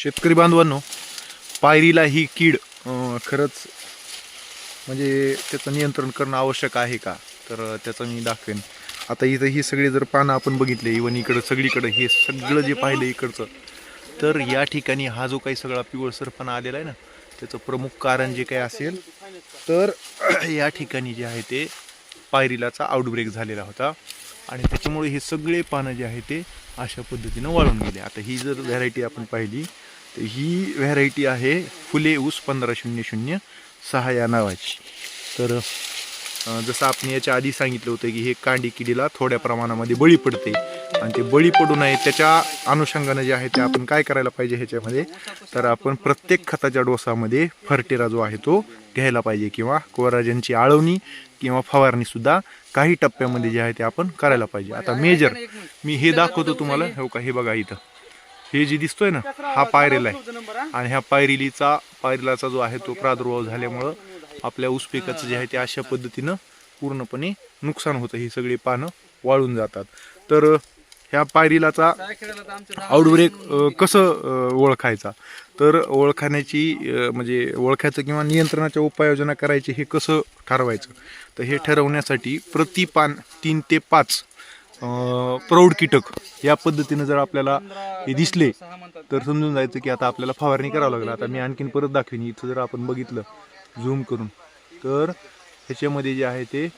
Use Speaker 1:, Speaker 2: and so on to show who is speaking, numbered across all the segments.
Speaker 1: शेतकरी बांधवांनो पायरीला ही कीड खरंच म्हणजे त्याचं नियंत्रण करणं आवश्यक आहे का? तर त्याचं मी दाखवेन. आता इथं ही सगळी जर पानं आपण बघितले इवन इकडं सगळीकडं हे सगळं जे पाहिलं इकडचं तर या ठिकाणी हा जो काही सगळा पिवळसरपणा आलेला आहे ना त्याचं प्रमुख कारण जे काही असेल तर या ठिकाणी जे आहे ते पायरीलाचा आउटब्रेक झालेला होता. आणि त्याच्यामुळे हे सगळे पानं जे आहे ते अशा पद्धतीनं वाळून गेले. आता ही जर व्हरायटी आपण पाहिली तर ही व्हरायटी आहे फुले ऊस पंधरा शून्य शून्य सहा या नावाची. तर जसं आपण याच्या आधी सांगितलं होतं की हे कांडी किडीला थोड्या प्रमाणामध्ये बळी पडते. आणि ते बळी पडू नये त्याच्या अनुषंगानं जे आहे ते आपण काय करायला पाहिजे ह्याच्यामध्ये तर आपण प्रत्येक खताच्या डोसामध्ये फर्टेरा जो आहे तो घ्यायला पाहिजे किंवा कोराजनची आळवणी किंवा फवारणीसुद्धा काही टप्प्यामध्ये जे आहे ते आपण करायला पाहिजे. आता मेजर मी हे दाखवतो तुम्हाला हो का हे बघा इथं. हे जे दिसतोय ना हा पायरेला आहे. आणि ह्या पायरिलीचा पायरिलाचा जो आहे तो प्रादुर्भाव झाल्यामुळं आपल्या ऊस पिकाचं जे आहे ते अशा पद्धतीनं पूर्णपणे नुकसान होतं ही सगळी पानं वाळून जातात. तर ह्या पायरिलाचा आउटब्रेक कसं ओळखायचा? तर ओळखण्याची म्हणजे ओळखायचं किंवा नियंत्रणाच्या उपाययोजना करायची हे कसं ठरवायचं? तर हे ठरवण्यासाठी प्रति पान तीन ते पाच प्रौढ कीटक या पद्धतीनं जर आपल्याला हे दिसले तर समजून जायचं की आता आपल्याला फवारणी करावं लागलं आता मी आणखीन परत दाखवीन. इथं जर आपण बघितलं झूम करून. तर ह्याच्यामध्ये जे आहे ते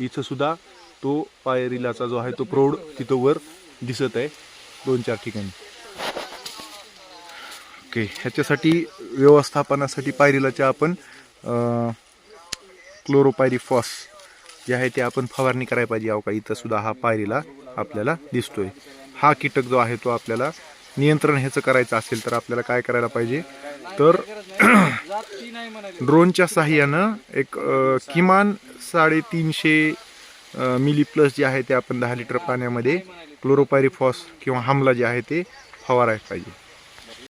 Speaker 1: इथं सुद्धा तो पायरिलाचा जो आहे तो प्रौढ तिथं वर दिसत आहे दोन चार ठिकाणी. ओके ह्याच्यासाठी व्यवस्थापनासाठी पायरिलाच्या आपण क्लोरोपायरिफॉस जे आहे ते आपण फवारणी करायला पाहिजे अहो का? इथं सुद्धा हा पायरीला आपल्याला दिसतोय. हा कीटक जो आहे तो आपल्याला नियंत्रण ह्याचं करायचं असेल तर आपल्याला काय करायला पाहिजे? तर ड्रोनच्या साह्यानं एक किमान साडेतीनशे मिली प्लस जे आहे ते आपण दहा लिटर पाण्यामध्ये क्लोरोपायरिफॉस किंवा हमला जे आहे ते फवारायला पाहिजे.